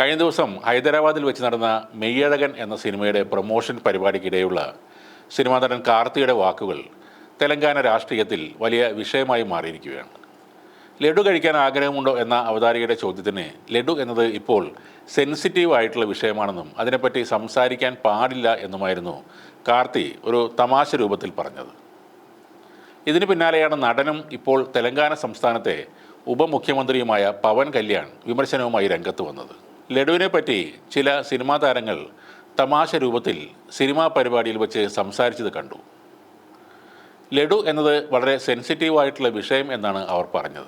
കഴിഞ്ഞ ദിവസം ഹൈദരാബാദിൽ വെച്ച് നടന്ന മെയ്യഴകൻ എന്ന സിനിമയുടെ പ്രൊമോഷൻ പരിപാടിക്കിടെയുള്ള സിനിമാ നടൻ കാർത്തിയുടെ വാക്കുകൾ തെലങ്കാന രാഷ്ട്രീയത്തിൽ വലിയ വിഷയമായി മാറിയിരിക്കുകയാണ്. ലഡു കഴിക്കാൻ ആഗ്രഹമുണ്ടോ എന്ന അവതാരികയുടെ ചോദ്യത്തിന് ലഡു എന്നത് ഇപ്പോൾ സെൻസിറ്റീവ് ആയിട്ടുള്ള വിഷയമാണെന്നും അതിനെപ്പറ്റി സംസാരിക്കാൻ പാടില്ല എന്നുമായിരുന്നു കാർത്തി ഒരു തമാശ രൂപത്തിൽ പറഞ്ഞത്. ഇതിന് പിന്നാലെയാണ് നടനും ഇപ്പോൾ തെലങ്കാന സംസ്ഥാനത്തെ ഉപമുഖ്യമന്ത്രിയുമായ പവൻ കല്യാൺ വിമർശനവുമായി രംഗത്ത് വന്നത്. ലഡുവിനെ പറ്റി ചില സിനിമാ താരങ്ങൾ തമാശ രൂപത്തിൽ സിനിമാ പരിപാടിയിൽ വെച്ച് സംസാരിച്ചത് കണ്ടു. ലഡു എന്നത് വളരെ സെൻസിറ്റീവ് ആയിട്ടുള്ള വിഷയം എന്നാണ് അവർ പറഞ്ഞത്.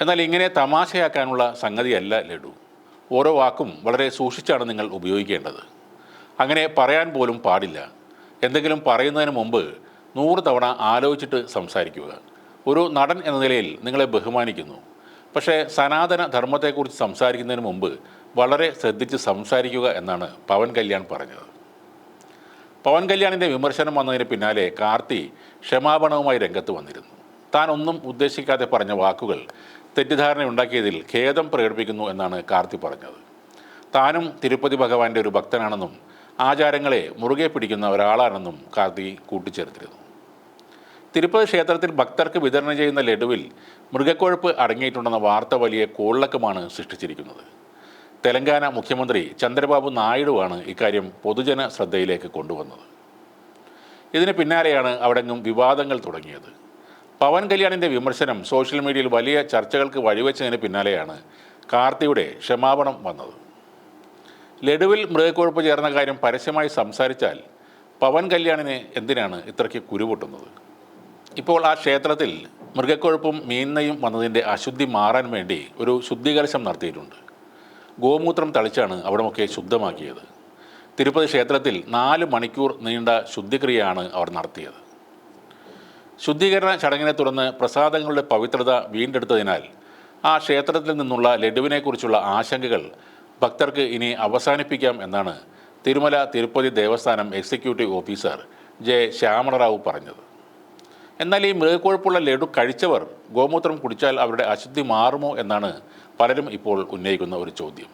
എന്നാൽ ഇങ്ങനെ തമാശയാക്കാനുള്ള സംഗതിയല്ല ലഡു. ഓരോ വാക്കും വളരെ സൂക്ഷിച്ചാണ് നിങ്ങൾ ഉപയോഗിക്കേണ്ടത്. അങ്ങനെ പറയാൻ പോലും പാടില്ല. എന്തെങ്കിലും പറയുന്നതിന് മുമ്പ് നൂറ് തവണ ആലോചിച്ചിട്ട് സംസാരിക്കുക. ഒരു നടൻ എന്ന നിലയിൽ നിങ്ങളെ ബഹുമാനിക്കുന്നു. പക്ഷേ സനാതന ധർമ്മത്തെക്കുറിച്ച് സംസാരിക്കുന്നതിന് മുമ്പ് വളരെ ശ്രദ്ധിച്ച് സംസാരിക്കുക എന്നാണ് പവൻ കല്യാൺ പറഞ്ഞത്. പവൻ കല്യാണിന്റെ വിമർശനം വന്നതിന് പിന്നാലെ കാർത്തി ക്ഷമാപണവുമായി രംഗത്ത് വന്നിരുന്നു. താൻ ഒന്നും ഉദ്ദേശിക്കാതെ പറഞ്ഞ വാക്കുകൾ തെറ്റിദ്ധാരണ ഉണ്ടാക്കിയതിൽ ഖേദം പ്രകടിപ്പിക്കുന്നു എന്നാണ് കാർത്തി പറഞ്ഞത്. താനും തിരുപ്പതി ഭഗവാന്റെ ഒരു ഭക്തനാണെന്നും ആചാരങ്ങളെ മുറുകെ പിടിക്കുന്ന ഒരാളാണെന്നും കാർത്തി കൂട്ടിച്ചേർത്തിരുന്നു. തിരുപ്പതി ക്ഷേത്രത്തിൽ ഭക്തർക്ക് വിതരണം ചെയ്യുന്ന ലഡുവിൽ മൃഗക്കൊഴുപ്പ് അടങ്ങിയിട്ടുണ്ടെന്ന വാർത്ത വലിയ കോളക്കമാണ് സൃഷ്ടിച്ചിരിക്കുന്നത്. തെലങ്കാന മുഖ്യമന്ത്രി ചന്ദ്രബാബു നായിഡുവാണ് ഇക്കാര്യം പൊതുജന ശ്രദ്ധയിലേക്ക് കൊണ്ടുവന്നത്. ഇതിന് പിന്നാലെയാണ് അവിടെങ്ങും വിവാദങ്ങൾ തുടങ്ങിയത്. പവൻ കല്യാണിന്റെ വിമർശനം സോഷ്യൽ മീഡിയയിൽ വലിയ ചർച്ചകൾക്ക് വഴിവെച്ചതിന് പിന്നാലെയാണ് കാർത്തിയുടെ ക്ഷമാപണം വന്നത്. ലഡുവിൽ മൃഗക്കൊഴുപ്പ് ചേർന്ന കാര്യം പരസ്യമായി സംസാരിച്ചാൽ പവൻ കല്യാണിന് എന്തിനാണ് ഇത്രയ്ക്ക് കുരുപൊട്ടുന്നത്? ഇപ്പോൾ ആ ക്ഷേത്രത്തിൽ മൃഗക്കൊഴുപ്പും മീന്നയും വന്നതിന്റെ അശുദ്ധി മാറാൻ വേണ്ടി ഒരു ശുദ്ധീകരശം നടത്തിയിട്ടുണ്ട്. ഗോമൂത്രം തളിച്ചാണ് അവിടമൊക്കെ ശുദ്ധമാക്കിയത്. തിരുപ്പതി ക്ഷേത്രത്തിൽ നാല് മണിക്കൂർ നീണ്ട ശുദ്ധിക്രിയയാണ് അവർ നടത്തിയത്. ശുദ്ധീകരണ ചടങ്ങിനെ തുടർന്ന് പ്രസാദങ്ങളുടെ പവിത്രത വീണ്ടെടുത്തതിനാൽ ആ ക്ഷേത്രത്തിൽ നിന്നുള്ള ലഡുവിനെക്കുറിച്ചുള്ള ആശങ്കകൾ ഭക്തർക്ക് ഇനി അവസാനിപ്പിക്കാം എന്നാണ് Tirumala Tirupati Devasthanam executive officer J Shyamala Rao പറഞ്ഞത്. എന്നാൽ ഈ മൃഗക്കൊഴുപ്പുള്ള ലഡു കഴിച്ചവർ ഗോമൂത്രം കുടിച്ചാൽ അവരുടെ അശുദ്ധി മാറുമോ എന്നാണ് പലരും ഇപ്പോൾ ഉന്നയിക്കുന്ന ഒരു ചോദ്യം.